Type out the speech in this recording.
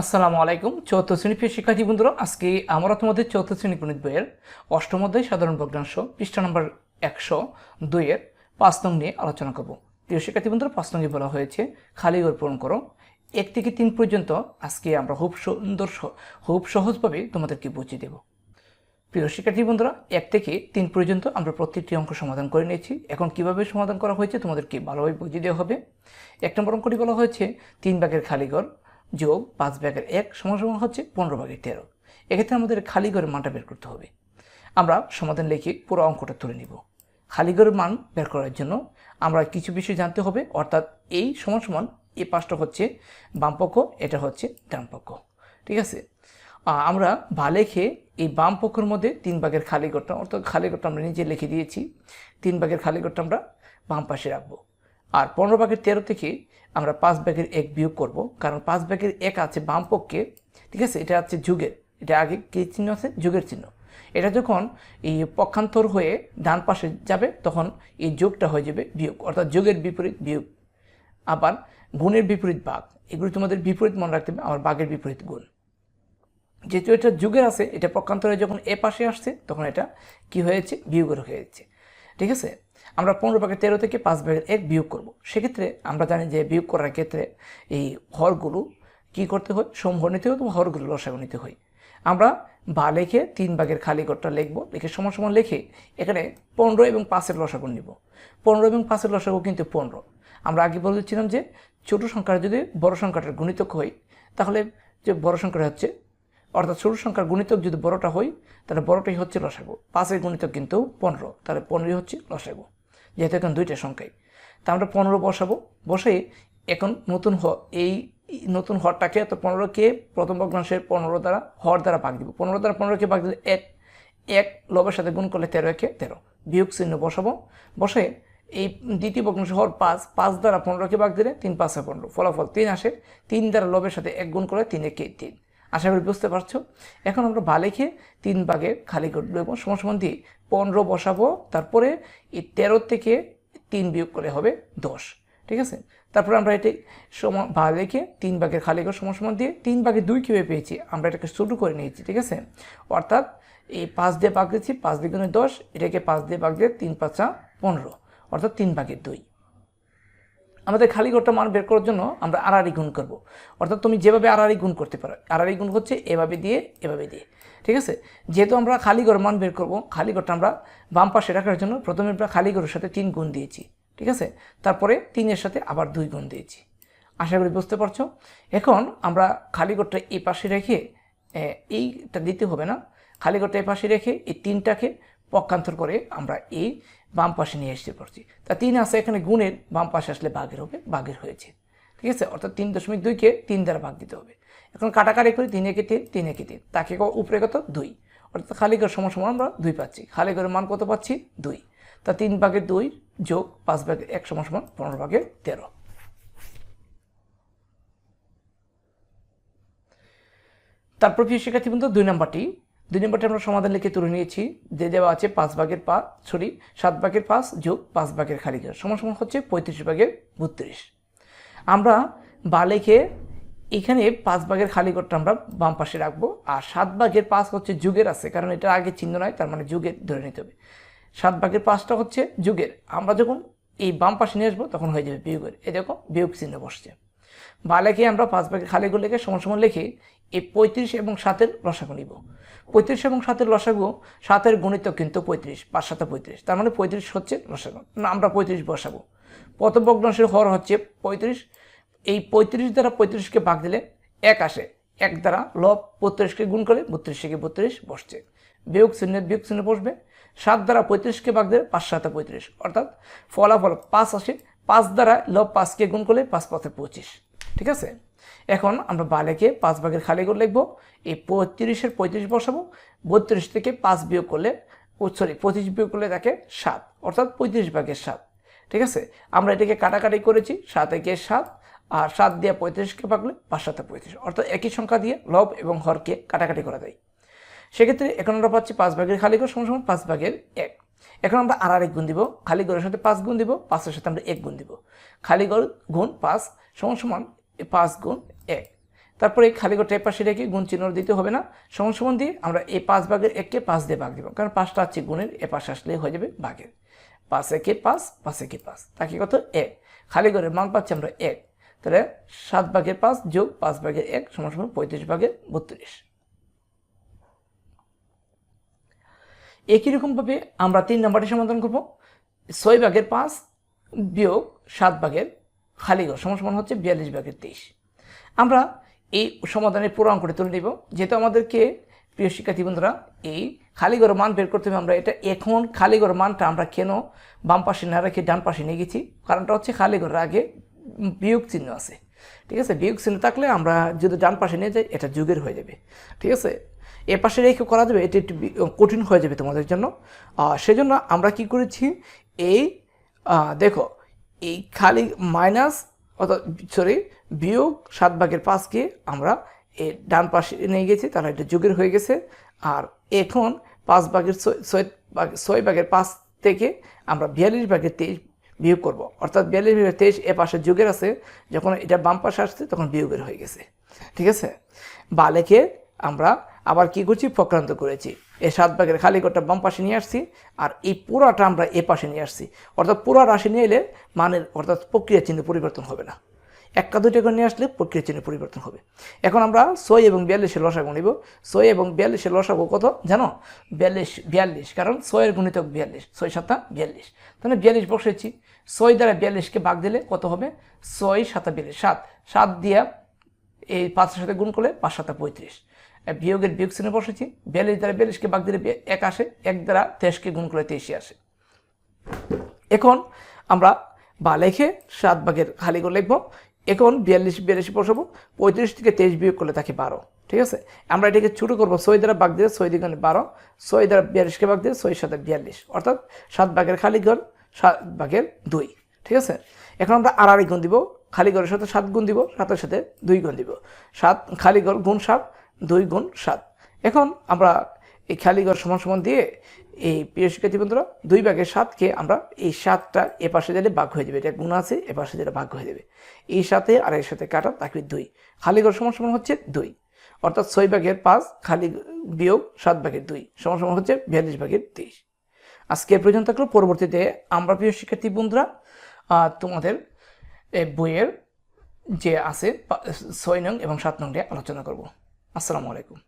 আসসালামু আলাইকুম। চৌথ শ্রেণি প্রিয় শিক্ষার্থী বন্ধুরা, আজকে আমরা তোমাদের চৌথ শ্রেণি গণিত বইয়ের অষ্টম অধ্যায়, সাধারণ ভগ্নাংশ, পৃষ্ঠা নম্বর একশো দুইয়ের পাঁচ নং নিয়ে আলোচনা করব। প্রিয় শিক্ষার্থী বন্ধুরা, পাঁচ নঙ্গে বলা হয়েছে, খালি ঘর পূরণ করো। এক থেকে তিন পর্যন্ত আজকে আমরা খুব সুন্দর খুব সহজভাবে তোমাদেরকে বুঝিয়ে দেব। প্রিয় শিক্ষার্থী বন্ধুরা, এক থেকে তিন পর্যন্ত আমরা প্রত্যেকটি অঙ্ক সমাধান করে নিয়েছি। এখন কীভাবে সমাধান করা হয়েছে তোমাদেরকে ভালোভাবে বুঝিয়ে দেওয়া হবে। এক নম্বর অঙ্কটি বলা হয়েছে, তিন ভাগের খালিঘর যোগ পাঁচ ভাগের এক সমান সমান হচ্ছে পনেরো ভাগের তেরো। এক্ষেত্রে আমাদের খালি ঘরের মানটা বের করতে হবে। আমরা সমাধান লিখে পুরো অঙ্কটা তুলে নিব। খালি ঘরের মান বের করার জন্য আমরা কিছু বিষয় জানতে হবে, অর্থাৎ এই সমান সমান এই পাঁচটা হচ্ছে বাম পক্ষ এটা হচ্ছে ডান পক্ষ ঠিক আছে? আমরা বা লেখে এই বাম পক্ষের মধ্যে তিন ভাগের খালি ঘরটা, অর্থাৎ খালি ঘরটা আমরা নিজে লিখে দিয়েছি, তিন ভাগের খালি ঘরটা আমরা বাম পাশে রাখব। আর পনেরো ভাগের তেরো থেকে আমরা পাঁচ ভাগের এক বিয়োগ করব, কারণ পাঁচ ভাগের এক আছে বাম পক্ষে, ঠিক আছে? এটা আছে যুগের, এটা আগে কী চিহ্ন আছে? যুগের চিহ্ন। এটা যখন এই পক্ষান্তর হয়ে ডান পাশে যাবে, তখন এই যোগটা হয়ে যাবে বিয়োগ, অর্থাৎ যোগের বিপরীত বিয়োগ। আবার গুণের বিপরীত বাঘ এগুলো তোমাদের বিপরীত মনে রাখতে হবে, আমার বাঘের বিপরীত গুণ। যেহেতু এটা যুগের আছে, এটা পক্ষান্তরে যখন এ পাশে আসছে, তখন এটা কি হয়েছে? বিয়োগের হয়েছে। ঠিক আছে? আমরা পনেরো ভাগের তেরো থেকে পাঁচ ভাগের এক বিয়োগ করব। সেক্ষেত্রে আমরা জানি যে বিয়োগ করার ক্ষেত্রে এই হরগুলো কি করতে হয়? সমহর নিতে হয় অথবা হরগুলো লসাগু নিতে হয়। আমরা বা লেখে তিন ভাগের খালি ঘরটা লিখব। লিখে সমান সমান লিখে এখানে পনেরো এবং পাঁচের লসাগু নিব। পনেরো এবং পাঁচের লসাগু কিন্তু পনেরো। আমরা আগে বলেছিলাম যে ছোট সংখ্যার যদি বড় সংখ্যাটার গুণিতক হয়, তাহলে যে বড় সংখ্যাটা হচ্ছে, অর্থাৎ ছোট সংখ্যার গুণিতক যদি বড়টা হয়, তাহলে বড়টাই হচ্ছে লসাগু। পাঁচের গুণিতক কিন্তু পনেরো। তাহলে পনেরোই হচ্ছে লসাগু। যেহেতু এখন দুইটা সংখ্যাই। তা আমরা পনেরো বসাবো। বসে এখন নতুন হ এই নতুন হরটাকে তো পনেরোকে প্রথম ভগ্নাংশের পনেরো দ্বারা হর দ্বারা ভাগ দিব। পনেরো দ্বারা পনেরোকে ভাগ দিলে এক। এক লবের সাথে গুণ করলে তেরো, একে তেরো। বিয়োগ চিহ্ন বসাবো। বসে এই দ্বিতীয় ভগ্নাংশ হর পাঁচ পাঁচ দ্বারা পনেরোকে ভাগ দিলে তিন, পাঁচে পনেরো। ফলাফল তিন আসে। তিন দ্বারা লবের সাথে এক গুণ করলে তিন, একে তিন। আশা করি বুঝতে পারছ। এখন আমরা বালেখে তিন ভাগে খালি করব এবং সমান দিয়ে পনেরো বসাবো, তারপরে এই তেরো থেকে তিন বিয়োগ করে হবে দশ। ঠিক আছে? তারপরে আমরা এটি সমান বা রেখে তিন ভাগের খালি করে সমান সমান দিয়ে তিন ভাগে দুই কীভাবে পেয়েছি? আমরা এটাকে শুরু করে নিয়েছি, ঠিক আছে? অর্থাৎ এই পাঁচ দিয়ে ভাগ দিচ্ছি পাঁচ দ্বিগুণে দশ, এটাকে পাঁচ দিয়ে ভাগ দিয়ে তিন পাঁচা পনেরো। অর্থাৎ তিন ভাগের দুই। আমাদের খালি ঘরটা মান বের করার জন্য আমরা আড়াআড়ি গুণ করব। অর্থাৎ তুমি যেভাবে আড়াআড়ি গুণ করতে পারো, আড়াআড়ি গুণ হচ্ছে এভাবে দিয়ে এভাবে দিয়ে। ঠিক আছে? যেহেতু আমরা খালি ঘর মান বের করব, খালি ঘরটা আমরা বাম পাশে রাখার জন্য প্রথমে আমরা খালি ঘরের সাথে তিন গুণ দিয়েছি। ঠিক আছে? তারপরে তিনের সাথে আবার দুই গুণ দিয়েছি। আশা করি বুঝতে পারছ? এখন আমরা খালি ঘরটা এই পাশে রেখে এইটা দিতে হবে না। খালি ঘরটা এই পাশে রেখে এই তিনটাকে পক্ষান্তর করে আমরা এই বাম পাশে নিয়ে আসতে পারছি তা তিন আছে, এখানে গুণের বাম পাশে আসলে বাঘের হবে বাঘের হয়েছে। ঠিক আছে? অর্থাৎ তিন দশমিক দুইকে তিন দ্বারা ভাগ দিতে হবে। এখন কাটাকাটি করে, তিন একে তিন তিন একে তিন। তাকে উপরে কত? দুই। অর্থাৎ খালি ঘর সমান সমান আমরা দুই পাচ্ছি। খালি ঘরের মান কত পাচ্ছি? দুই। তা তিন ভাগের দুই যোগ পাঁচ ভাগের এক সমান সমান পনেরো ভাগের তেরো। তারপর প্রিয় শিক্ষার্থী বন্ধু দুই নম্বরটি। দুই নম্বরটা আমরা সমাধান লিখে তুলে নিয়েছি। যে দেওয়া আছে পাঁচ ভাগের পাঁচ, সরি, সাত ভাগের পাঁচ যোগ পাঁচ ভাগের খালি ঘর সমান সমান হচ্ছে পঁয়ত্রিশ ভাগের বত্রিশ। আমরা বা লিখে এখানে পাঁচ ভাগের খালি ঘরটা আমরা বাম পাশে রাখব। আর সাত ভাগের পাঁচ হচ্ছে যুগের আছে, কারণ এটা আগে চিহ্ন নয় তার মানে যুগের ধরে নিতে হবে। সাত ভাগের পাঁচটা হচ্ছে যুগের। আমরা যখন এই বাম পাশে নিয়ে আসব, তখন হয়ে যাবে বিয়োগের। এ দেখো বিয়োগ চিহ্ন বসছে। বা লেখে আমরা পাঁচ ভাগের খালি ঘর লিখে সমান সমান লিখে এই পঁয়ত্রিশ এবং সাতের লসাগু নিব। পঁয়ত্রিশ এবং সাতের লসাগু, সাতের গণিত কিন্তু পঁয়ত্রিশ, পাঁচ সাথে পঁয়ত্রিশ। তার মানে পঁয়ত্রিশ হচ্ছে লসাগু। না, আমরা পঁয়ত্রিশ বসাবো। প্রথম ভগ্নাংশের হর হচ্ছে পঁয়ত্রিশ। এই পঁয়ত্রিশ দ্বারা পঁয়ত্রিশকে ভাগ দিলে এক আসে। এক দ্বারা লব বত্রিশকে গুণ করে বত্রিশ থেকে বত্রিশ বসছে। বিয়োগ চিহ্নের বিয়োগ চিহ্ন বসবে। সাত দ্বারা পঁয়ত্রিশকে ভাগ দিলে পাঁচ সাথে পঁয়ত্রিশ। অর্থাৎ ফলাফল পাঁচ আসে। পাঁচ দ্বারা লব পাঁচকে গুণ করলে পাঁচ পাঁচে পঁচিশ। ঠিক আছে? এখন আমরা বালেকে পাঁচ ভাগের খালি করে লিখব, এই পঁয়ত্রিশের পঁয়ত্রিশ বসাবো, বত্রিশ থেকে পাঁচ বিয়োগ করলে সরি, পঁচিশ বিয়োগ করলে তাকে সাত, অর্থাৎ পঁয়ত্রিশ ভাগের সাত, ঠিক আছে? আমরা এটাকে কাটাকাটি করেছি, সাত একে সাত, আর সাত দিয়ে পঁয়ত্রিশকে ভাগলে পাঁচ সাথে পঁয়ত্রিশ, অর্থাৎ একই সংখ্যা দিয়ে লব এবং হরকে কাটাকাটি করা যায় সেক্ষেত্রে এখন আমরা পাচ্ছি পাঁচ ভাগের খালি ঘর সমান সমান পাঁচ ভাগের এক। এখন আমরা আর আরেক গুণ দিব, খালি ঘরের সাথে পাঁচ গুণ দিব, পাঁচের সাথে আমরা এক গুণ দিব। খালি ঘর গুণ পাঁচ সমান সমান পাঁচ গুণ এক তারপরে এই খালি ঘরটা পাশে রেখে গুণ চিহ্ন দিতে হবে না। সমান সমান দিয়ে আমরা এই পাঁচ ভাগের এককে পাঁচ দিয়ে ভাগ দেবো। কারণ পাঁচটা হচ্ছে গুণের, এ পাশে আসলে হয়ে যাবে ভাগের। পাঁচ একে পাঁচ পাঁচ একে পাঁচ। তাকে কত? এক খালি ঘরের মান পাচ্ছি আমরা এক। তাহলে সাত ভাগের পাঁচ যোগ পাঁচ ভাগের এক সমান সমান পঁয়ত্রিশ ভাগের বত্রিশ। একই রকমভাবে আমরা তিন নম্বরটি সমাধান করব। ছয় ভাগের পাঁচ বিয়োগ সাত ভাগের খালি ঘর সমান হচ্ছে বিয়াল্লিশ ভাগের তেইশ। আমরা এই সমাধানের পুরো অঙ্কটি তুলে নিব। যেহেতু আমাদেরকে প্রিয় শিক্ষার্থী বন্ধুরা, এই খালি ঘর মান বের করতে হবে আমরা। এটা এখন খালি ঘর মানটা আমরা কেন বাম পাশে না রেখে ডান পাশে নিয়ে গেছি? কারণটা হচ্ছে খালি ঘরের আগে বিয়োগ চিহ্ন আছে। ঠিক আছে? বিয়োগ চিহ্ন থাকলে আমরা যদি ডান পাশে নিয়ে যাই, এটা যুগের হয়ে যাবে। ঠিক আছে? এ পাশে রেখে করা যাবে, এটি একটু কঠিন হয়ে যাবে তোমাদের জন্য। সেজন্য আমরা কি করেছি? এই দেখো এই খালি মাইনাস অর্থাৎ সরি বিয়োগ সাত ভাগের পাঁচকে আমরা এ ডান পাশে নিয়ে গেছি, তাহলে এটা যুগের হয়ে গেছে। আর এখন পাঁচ ভাগের ছয় ভাগের পাঁচ থেকে আমরা বিয়াল্লিশ ভাগের তেইশ বিয়োগ করব। অর্থাৎ বিয়াল্লিশ ভাগের তেইশ এ পাশে যুগের আছে, যখন এটা বাম পাশে আসছে তখন বিয়োগের হয়ে গেছে। ঠিক আছে? বা লেখে আমরা আবার কি করছি? প্রক্রান্ত করেছি। এই সাত ভাগের খালি ঘরটা বাম পাশে নিয়ে আসছি, আর এই পুরাটা আমরা এ পাশে নিয়ে আসছি। অর্থাৎ পুরা রাশি নিয়ে এলে মানের, অর্থাৎ প্রক্রিয়া চিহ্ন পরিবর্তন হবে না। একটা দুইটা করে নিয়ে আসলে প্রক্রিয়া চিহ্ন পরিবর্তন হবে। এখন আমরা ছয় এবং বিয়াল্লিশের লসাগু নিব। ছয় এবং বিয়াল্লিশের লসাগু কত? জানো? বিয়াল্লিশ বিয়াল্লিশ, কারণ ছয়ের গুণিতক বিয়াল্লিশ, ছয় সাতা বিয়াল্লিশ। তাহলে বিয়াল্লিশ বসেছি। ছয় দ্বারা বিয়াল্লিশকে ভাগ দিলে কত হবে? ছয় সাতা বিয়াল্লিশ, সাত। সাত দিয়া এই পাঁচের সাথে গুণ করলে পাঁচ সাতা পঁয়ত্রিশ। বিয়োগের বিয়োগ শ্রেণি বসেছি, বিয়াল্লিশ দ্বারা বিয়াল্লিশকে ভাগ দিলে এক আসে, এক দ্বারা তেইশকে গুণ করে তেইশে আসে। এখন আমরা বা লেখে সাত ভাগের খালি করে লিখব, এখন বিয়াল্লিশ বিয়াল্লিশ বসাবো, পঁয়ত্রিশ থেকে তেইশ বিয়োগ করলে থাকে বারো, ঠিক আছে? আমরা এটাকে ছোটো করব, ছয় দ্বারা ভাগ দিলে ছয় দিকে বারো, ছয় দ্বারা বিয়াল্লিশকে বাঘ দিলে ছয় সাথে বিয়াল্লিশ, অর্থাৎ সাত ভাগের খালি ঘর, সাত ভাগের দুই, ঠিক আছে? এখন আমরা আড়াআড়ি গুণ দিব, খালি ঘরের সাথে সাত গুণ দিব, সাতের সাথে দুই গুণ দিব, সাত খালি ঘর গুণ সাত দুই গুণ সাত। এখন আমরা এই খালি ঘর সমান সমান দিয়ে এই প্রিয় শিক্ষার্থী বন্ধুরা, দুই ভাগের সাতকে আমরা এই সাতটা এ পাশে দিলে ভাগ হয়ে যাবে। এটা গুণ আছে, এ পাশে দিলে ভাগ হয়ে যাবে। এই সাথে আর এর সাথে কাটা তাকে দুই। খালি ঘর সমান সমান হচ্ছে দুই। অর্থাৎ ছয় ভাগের পাঁচ, খালি বিয়োগ সাত ভাগের দুই, সমান সমান হচ্ছে বিয়াল্লিশ ভাগের তেইশ আজকে এ পর্যন্ত থাকল। পরবর্তীতে আমরা প্রিয় শিক্ষার্থী বন্ধুরা তোমাদের বইয়ের যে আছে ছয় নং এবং সাত নং নিয়ে আলোচনা করব। আসসালামু আলাইকুম